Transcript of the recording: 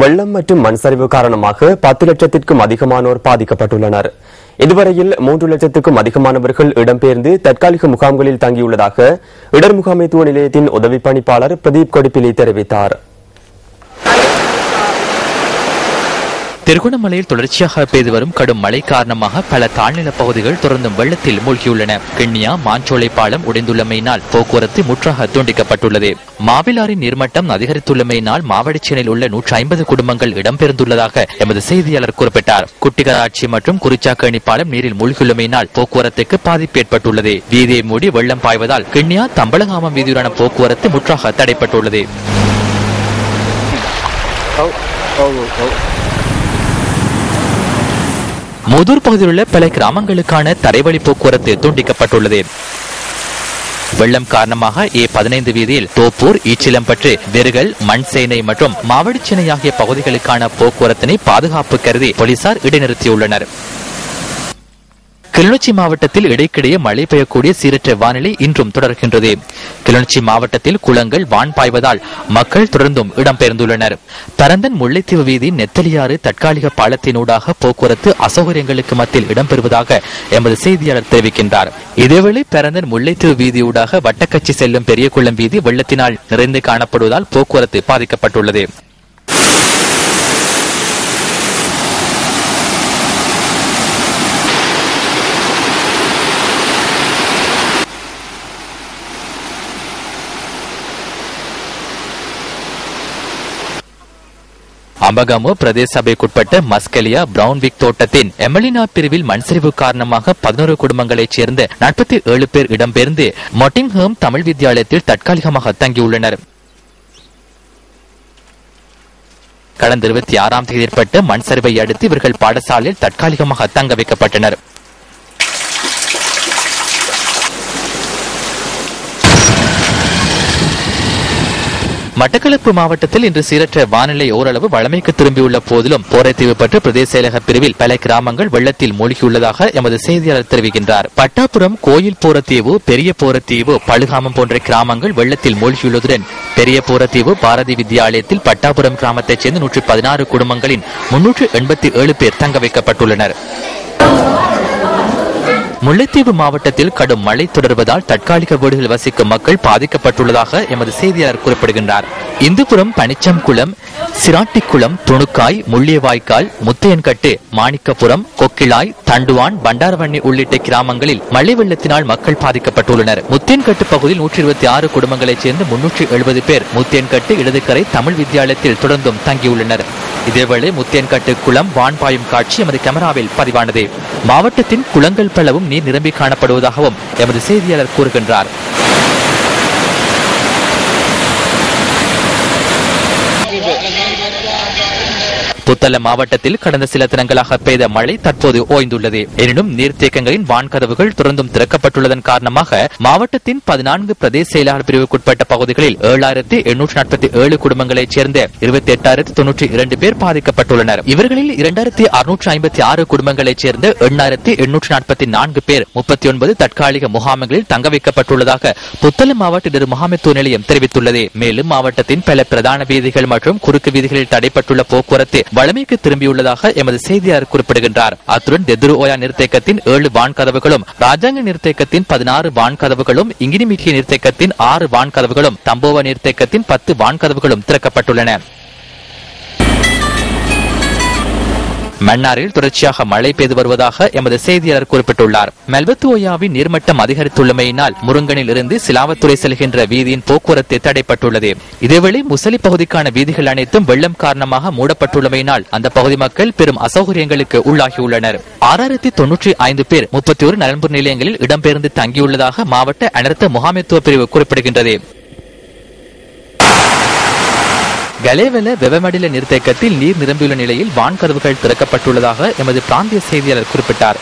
வெள்ளம் மற்றும் மண் சரிவு காரணமாக பத்து லட்சத்திற்கும் அதிகமானோர் பாதிக்கப்பட்டுள்ளனர். இதுவரையில் மூன்று லட்சத்துக்கும் அதிகமானவர்கள் இடம்பெயர்ந்து தற்காலிக முகாம்களில் தங்கியுள்ளதாக இடர் முகாமைத்துவ நிலையத்தின் உதவி பணிப்பாளர் பிரதீப் கொடிப்பிலி தெரிவித்தார். திருகோணமலையில் தொடர்ச்சியாக பெய்து வரும் கடும் மழை காரணமாக பல தாழ்நில பகுதிகள் தொடர்ந்தும் வெள்ளத்தில் மூழ்கியுள்ளன. கிண்ணியா மாஞ்சோலை பாலம் உடைந்துள்ளமையினால் போக்குவரத்து முற்றாக துண்டிக்கப்பட்டுள்ளது. மாவிலாரின் நீர்மட்டம் அதிகரித்துள்ளமையினால் மாவடிச்சேனில் உள்ள நூற்றி ஐம்பது குடும்பங்கள் இடம்பெயர்ந்துள்ளதாக எமது செய்தியாளர் குறிப்பிட்டார். குட்டிகராட்சி மற்றும் குறிச்சாக்கணி பாலம் நீரில் மூழ்கியுள்ளமையினால் போக்குவரத்துக்கு பாதிப்பு ஏற்பட்டுள்ளது. வீதியை மூடி வெள்ளம் பாய்வதால் கிண்ணியா தம்பலகாமம் வீதியுடன போக்குவரத்து முற்றாக தடைப்பட்டுள்ளது. Oh, oh, oh. முதூர் பகுதியில் உள்ள பல கிராமங்களுக்கான தரைவழி போக்குவரத்து துண்டிக்கப்பட்டுள்ளது. வெள்ளம் காரணமாக ஏ பதினைந்து வீதியில் தோப்பூர் ஈச்சிலம்பற்று வெறுகல் மண்சேனை மற்றும் மாவடிச்சேனை ஆகிய பகுதிகளுக்கான போக்குவரத்தினை பாதுகாப்பு கருதி போலீசார் இடைநிறுத்தியுள்ளனர். கிளிநொச்சி மாவட்டத்தில் இடைக்கிடையே மழை பெய்யக்கூடிய சீரற்ற வானிலை இன்றும் தொடர்கின்றது. கிளிநொச்சி மாவட்டத்தில் குளங்கள் வான் பாய்வதால் மக்கள் தொடர்ந்தும் இடம்பெயர்ந்துள்ளனர் பரந்தன் முல்லைத்தீவு வீதி நெத்தலியாறு தற்காலிக பாலத்தினூடாக போக்குவரத்து அசௌகரியங்களுக்கு மத்தியில் இடம்பெறுவதாக எமது செய்தியாளர் தெரிவிக்கின்றார். இதேவேளை பரந்தன் முல்லைத்தீவு வீதியூடாக வட்டக்கச்சி செல்லும் பெரியகுளம் வீதி வெள்ளத்தினால் நிறைந்து காணப்படுவதால் போக்குவரத்து பாதிக்கப்பட்டுள்ளது. அம்பகமு பிரதேச சபைக்குட்பட்ட மஸ்கலியா பிரவுன்விக் தோட்டத்தின் எமலினா பிரிவில் மண்சரிவு காரணமாக பதினோரு குடும்பங்களைச் சேர்ந்த நாற்பத்தி ஏழு பேர் இடம்பெயர்ந்து மொட்டிங்ஹம் தமிழ் வித்தியாலயத்தில் தற்காலிகமாக தங்கியுள்ளனர். கடந்த இருபத்தி ஆறாம் தேதி ஏற்பட்ட மண் சரிவை அடுத்து இவர்கள் பாடசாலையில் தற்காலிகமாக தங்க வைக்கப்பட்டனர். மட்டக்களப்பு மாவட்டத்தில் இன்று சீரற்ற வானிலை ஓரளவு வளமைக்கு திரும்பியுள்ள போதிலும் போரைத்தீவு பற்று பிரதேச செயலக பிரிவில் பல கிராமங்கள் வெள்ளத்தில் மூழ்கியுள்ளதாக எமது செய்தியாளர் தெரிவிக்கின்றார். பட்டாபுரம் கோயில் போரத்தீவு பெரிய போரத்தீவு பழுகாமம் போன்ற கிராமங்கள் வெள்ளத்தில் மூழ்கியுள்ளதுடன் பெரிய போரத்தீவு பாரதி வித்யாலயத்தில் பட்டாபுரம் கிராமத்தைச் சேர்ந்த நூற்றி பதினாறு குடும்பங்களின் முன்னூற்று எண்பத்தி ஏழு பேர் தங்க வைக்கப்பட்டுள்ளனர். முல்லைத்தீவு மாவட்டத்தில் கடும் மழை தொடர்வதால் தற்காலிக வீடுகள் வசிக்கும் மக்கள் பாதிக்கப்பட்டுள்ளதாக எமது செய்தியாளர் குறிப்பிடுகின்றார். இந்துபுரம் பனிச்சம்குளம் சிராட்டிக்குளம் துணுக்காய் முள்ளியவாய்க்கால் முத்தையன்கட்டு மாணிக்கபுரம் கொக்கிளாய் தண்டுவான் பண்டாரவண்ணி உள்ளிட்ட கிராமங்களில் மழை வெள்ளத்தினால் மக்கள் பாதிக்கப்பட்டுள்ளனர். முத்தையன்கட்டு பகுதியில் நூற்றி இருபத்தி ஆறு குடும்பங்களைச் சேர்ந்து முன்னூற்றி எழுபது பேர் முத்தையன்கட்டு இடதுக்கரை தமிழ் வித்தியாலயத்தில் தொடர்ந்தும் தங்கியுள்ளனர். இதேவேளை முத்தியன்கட்டு குளம் வான்பாயும் காட்சி எமது கேமராவில் பதிவானது. மாவட்டத்தின் குளங்கள் பலவும் நீர் நிரம்பி காணப்படுவதாகவும் எமது செய்தியாளர் கூறுகின்றார். புத்தள மாவட்டத்தில் கடந்த சில தினங்களாக பெய்த மழை தற்போது ஓய்ந்துள்ளது. எனினும் நீர்த்தேக்கங்களின் வான்கதவுகள் தொடர்ந்தும் திறக்கப்பட்டுள்ளதன் காரணமாக மாவட்டத்தின் பதினான்கு பிரதேச செயலாளர் பிரிவுக்குட்பட்ட பகுதிகளில் ஏழாயிரத்தி எண்ணூற்று நாற்பத்தி ஏழு குடும்பங்களைச் சேர்ந்த இருபத்தி எட்டாயிரத்தி தொன்னூற்றி இரண்டு பேர் பாதிக்கப்பட்டுள்ளனர். இவர்களில் இரண்டாயிரத்தி அறுநூற்று ஐம்பத்தி ஆறு குடும்பங்களைச் சேர்ந்த எண்ணாயிரத்தி எண்ணூற்று நாற்பத்தி நான்கு பேர் முப்பத்தி ஒன்பது தற்காலிக முகாம்களில் தங்க வைக்கப்பட்டுள்ளதாக புத்தள மாவட்ட இரு முகாமைத்துவ நிலையம் தெரிவித்துள்ளது. மேலும் மாவட்டத்தின் பல பிரதான வீதிகள் மற்றும் குறுக்கு வீதிகளில் தடைப்பட்டுள்ள போக்குவரத்து வளமைக்கு திரும்பியுள்ளதாக எமது செய்தியாளர் குறிப்பிடுகின்றார். அத்துடன் தெதுரு ஓயா நீர்த்தேக்கத்தின் ஏழு வான்கதவுகளும் ராஜாங்க நீர்த்தேக்கத்தின் பதினாறு வான்கதவுகளும் இங்கினிமிக்கி இங்கினிமிட்டிய நீர்த்தேக்கத்தின் ஆறு வான்கதவுகளும் தம்போவா நீர்த்தேக்கத்தின் பத்து வான்கதவுகளும் திறக்கப்பட்டுள்ளன. மன்னாரில் தொடர்ச்சியாக மழை பெய்து வருவதாக எமது செய்தியாளர் குறிப்பிட்டுள்ளார். மெல்வத்துவயாவின் நீர்மட்டம் அதிகரித்துள்ளமையினால் முருங்கனில் இருந்து சிலாவத்துறை செல்கின்ற வீதியின் போக்குவரத்து தடைப்பட்டுள்ளது. இதேவேளை முசலி பகுதிக்கான வீதிகள் அனைத்தும் வெள்ளம் காரணமாக மூடப்பட்டுள்ளமையினால் அந்த பகுதி மக்கள் பெரும் அசௌகரியங்களுக்கு உள்ளாகியுள்ளனர். ஆறாயிரத்தி தொன்னூற்றி ஐந்து பேர் முப்பத்தி ஒரு நலன்புரி நிலையங்களில் இடம்பெயர்ந்து தங்கியுள்ளதாக மாவட்ட அனர்த்த முகாமைத்துவ பிரிவு குறிப்பிடுகின்றது. கலேவல வெவமடில நீர்த்தேக்கத்தில் நீர் நிரம்பியுள்ள நிலையில் வான்கதவுகள் திறக்கப்பட்டுள்ளதாக எமது பிராந்திய செய்தியாளர் குறிப்பிட்டார்.